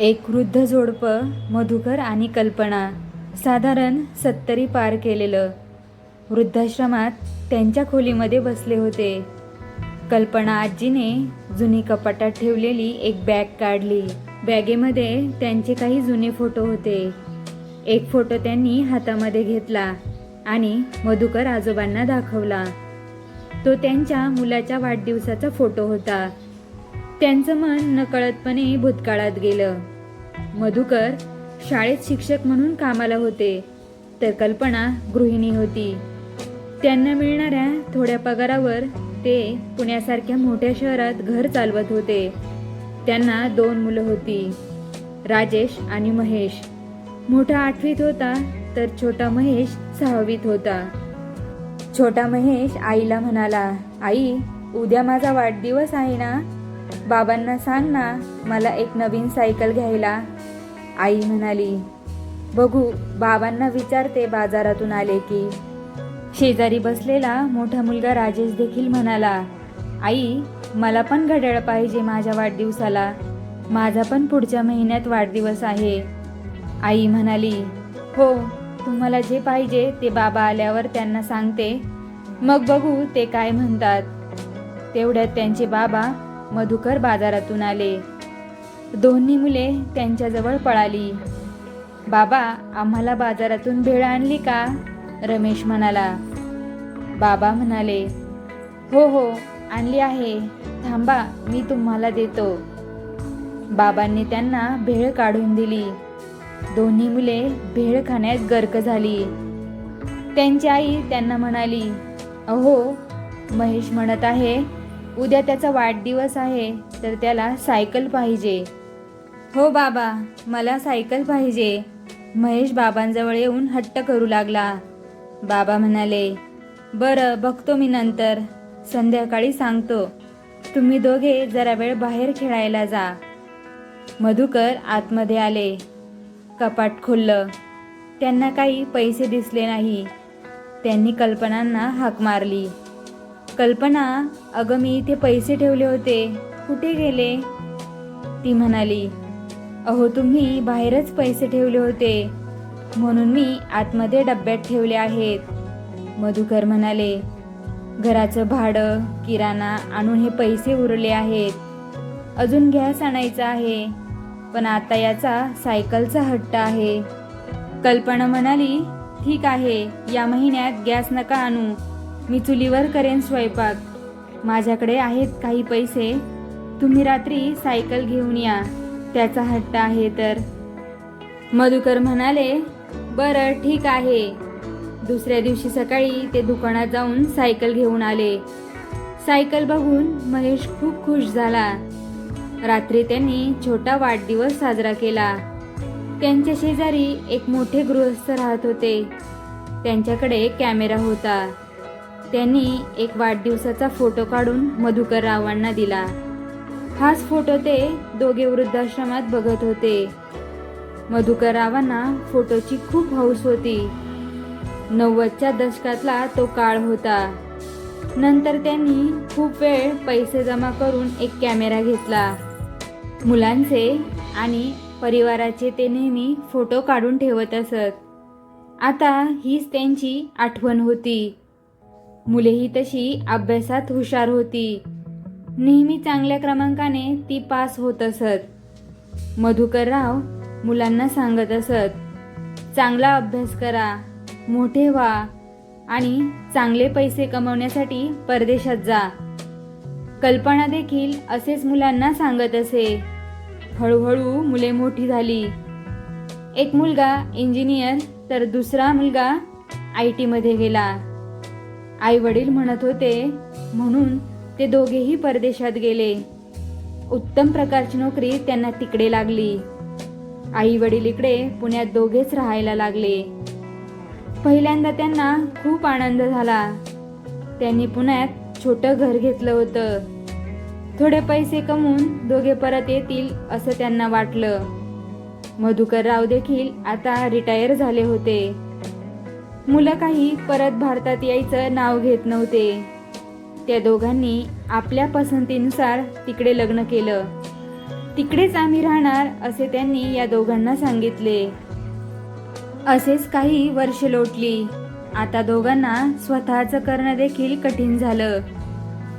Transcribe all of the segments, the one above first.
एक वृद्ध जोडपं मधुकर आणि कल्पना साधारण सत्तरी पार केलेलं. वृद्धाश्रमात त्यांच्या खोलीमध्ये बसले होते. कल्पना आजीने जुनी कपाटात ठेवलेली एक बॅग काढली. बॅगेमध्ये त्यांचे काही जुने फोटो होते. एक फोटो त्यांनी हातामध्ये घेतला आणि मधुकर आजोबांना दाखवला. तो त्यांच्या मुलाच्या वाढदिवसाचा फोटो होता. त्यांचं मन नकळतपणे भूतकाळात गेलं. मधुकर शाळेत शिक्षक म्हणून कामाला होते तर कल्पना गृहिणी होती. त्यांना मिळणाऱ्या थोड्या पगारावर ते पुण्यासारख्या मोठ्या शहरात घर चालवत होते. त्यांना दोन मुलं होती राजेश आणि महेश. मोठा आठवीत होता तर छोटा महेश सहावीत होता. छोटा महेश आईला म्हणाला आई उद्या माझा वाढदिवस आहे ना? बाबांना सांग ना मला एक नवीन सायकल घ्यायला. आई म्हणाली बघू बाबांना विचारते बाजारातून आले की. शेजारी बसलेला मोठा मुलगा राजेश देखील म्हणाला आई मला पण घड्याळ पाहिजे माझ्या वाढदिवसाला. माझा पण पुढच्या महिन्यात वाढदिवस आहे. आई म्हणाली हो तुम्हाला जे पाहिजे ते बाबा आल्यावर त्यांना सांगते. मग बघू ते काय म्हणतात. तेवढ्यात त्यांचे बाबा मधुकर बाजारातून आले. दोन्ही मुले त्यांच्याजवळ पळाली. बाबा आम्हाला बाजारातून भेळ आणली का? रमेश म्हणाला. बाबा म्हणाले हो हो आणली आहे. थांबा मी तुम्हाला देतो. बाबांनी त्यांना भेळ काढून दिली. दोन्ही मुले भेळ खाण्यात गर्क झाली. त्यांची आई त्यांना म्हणाली अहो महेश म्हणत आहे उद्या त्याचा वाढदिवस आहे तर त्याला सायकल पाहिजे. हो बाबा मला सायकल पाहिजे. महेश बाबांजवळ येऊन हट्ट करू लागला. बाबा म्हणाले बरं बघतो मी नंतर. संध्याकाळी सांगतो. तुम्ही दोघे जरा वेळ बाहेर खेळायला जा. मधुकर आतमध्ये आले. कपाट खोललं. त्यांना काही पैसे दिसले नाही. त्यांनी कल्पनांना हाक मारली. कल्पना अगं मी इथे पैसे ठेवले होते. कुठे गेले? ती म्हणाली अहो तुम्ही बाहेरच पैसे ठेवले होते. म्हणून मी आतमध्ये डब्यात ठेवले आहेत. मधुकर म्हणाले घराचं भाडं किराणा आणून हे पैसे उरले आहेत. अजून गॅस आणायचा आहे पण आता याचा सायकलचा हट्ट आहे. कल्पना म्हणाली ठीक आहे या महिन्यात गॅस नका आणू. मी चुलीवर करेन स्वयंपाक. माझ्याकडे आहेत काही पैसे. तुम्ही रात्री सायकल घेऊन या. त्याचा हट्ट आहे तर. मधुकर म्हणाले बरं ठीक आहे. दुसऱ्या दिवशी सकाळी ते दुकानात जाऊन सायकल घेऊन आले. सायकल बघून महेश खूप खुश झाला. रात्री त्यांनी छोटा वाढदिवस साजरा केला. त्यांच्या शेजारी एक मोठे गृहस्थ राहत होते. त्यांच्याकडे कॅमेरा होता. त्यांनी एक वाढदिवसाचा फोटो काढून मधुकर रावांना दिला. हाच फोटो ते दोघे वृद्धाश्रमात बघत होते. मधुकर रावांना फोटोची खूप हौस होती. नव्वदच्या दशकातला तो काळ होता. नंतर त्यांनी खूप वेळ पैसे जमा करून एक कॅमेरा घेतला. मुलांचे आणि परिवाराचे ते नेहमी फोटो काढून ठेवत असत. आता हीच त्यांची आठवण होती. मुलेही तशी अभ्यासात हुशार होती. नेहमी चांगल्या क्रमांकाने ती पास होत असत. मधुकर राव मुलांना सांगत असत चांगला अभ्यास करा मोठे व्हा आणि चांगले पैसे कमवण्यासाठी परदेशात जा. कल्पना देखील असेच मुलांना सांगत असे. हळूहळू मुले मोठी झाली. एक मुलगा इंजिनियर तर दुसरा मुलगा आय टीमध्ये गेला. आई वडील म्हणत होते म्हणून ते दोघेही परदेशात गेले. उत्तम प्रकारची नोकरी त्यांना तिकडे लागली. आई वडील इकडे पुण्यात दोघेच राहायला लागले. पहिल्यांदा त्यांना खूप आनंद झाला. त्यांनी पुण्यात छोटं घर घेतलं होतं. थोडे पैसे कमवून दोघे परत येतील असं त्यांना वाटलं. मधुकरराव देखील आता रिटायर झाले होते. मुलं काही परत भारतात यायचं नाव घेत नव्हते. त्या दोघांनी आपल्या पसंतीनुसार तिकडे लग्न केलं. तिकडेच आम्ही राहणार असे त्यांनी या दोघांना सांगितले. असेच काही वर्ष लोटली. आता दोघांना स्वतःचं करणं देखील कठीण झालं.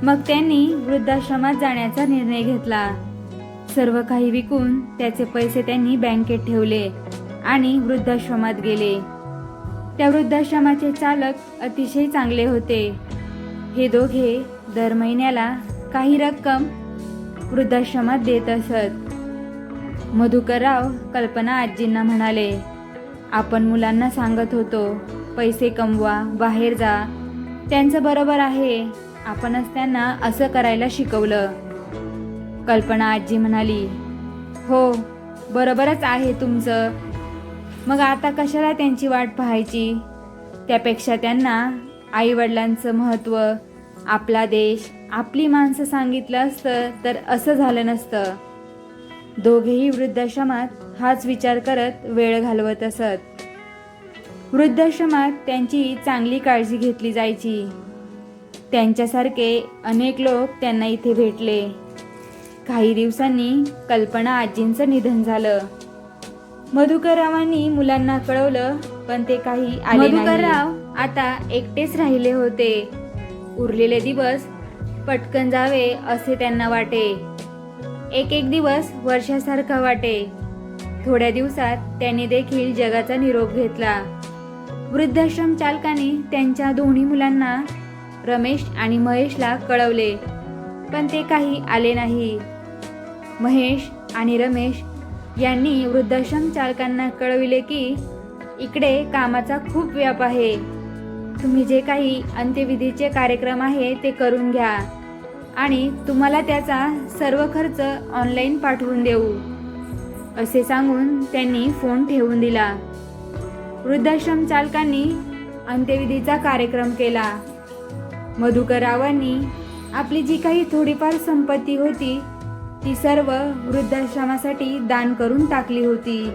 मग त्यांनी वृद्धाश्रमात जाण्याचा निर्णय घेतला. सर्व काही विकून त्याचे पैसे त्यांनी बँकेत ठेवले आणि वृद्धाश्रमात गेले. त्या वृद्धाश्रमाचे चालक अतिशय चांगले होते. हे दोघे दर महिन्याला काही रक्कम वृद्धाश्रमात देत असत. मधुकरराव कल्पना आजींना म्हणाले आपण मुलांना सांगत होतो पैसे कमवा बाहेर जा. त्यांचं बरोबर आहे. आपणच त्यांना असं करायला शिकवलं. कल्पना आजी म्हणाली हो बरोबरच आहे तुमचं. मग आता कशाला त्यांची वाट पाहायची? त्यापेक्षा त्यांना आईवडिलांचं महत्त्व आपला देश आपली माणसं सांगितलं असतं तर असं झालं नसतं. दोघेही वृद्धाश्रमात हाच विचार करत वेळ घालवत असत. वृद्धाश्रमात त्यांची चांगली काळजी घेतली जायची. त्यांच्यासारखे अनेक लोक त्यांना इथे भेटले. काही दिवसांनी कल्पना आजींचं निधन झालं. मधुकररावांनी मुलांना कळवलं पण ते काही आले मधुकरराव आता एकटेच राहिले होते. उरलेले दिवस पटकन जावे असे त्यांना वाटे. एक एक दिवस वर्षासारखा वाटे. थोड्या दिवसात त्यांनी देखील जगाचा निरोप घेतला. वृद्धाश्रम चालकाने त्यांच्या दोन्ही मुलांना रमेश आणि महेशला कळवले पण ते काही आले नाही. महेश आणि रमेश यांनी वृद्धाश्रम चालकांना कळविले की इकडे कामाचा खूप व्याप आहे. तुम्ही जे काही अंत्यविधीचे कार्यक्रम आहे ते करून घ्या आणि तुम्हाला त्याचा सर्व खर्च ऑनलाईन पाठवून देऊ असे सांगून त्यांनी फोन ठेवून दिला. वृद्धाश्रम चालकांनी अंत्यविधीचा कार्यक्रम केला. मधुकररावांनी आपली जी काही थोडीफार संपत्ती होती ती सर्व वृद्धाश्रमासाठी दान करून टाकली होती.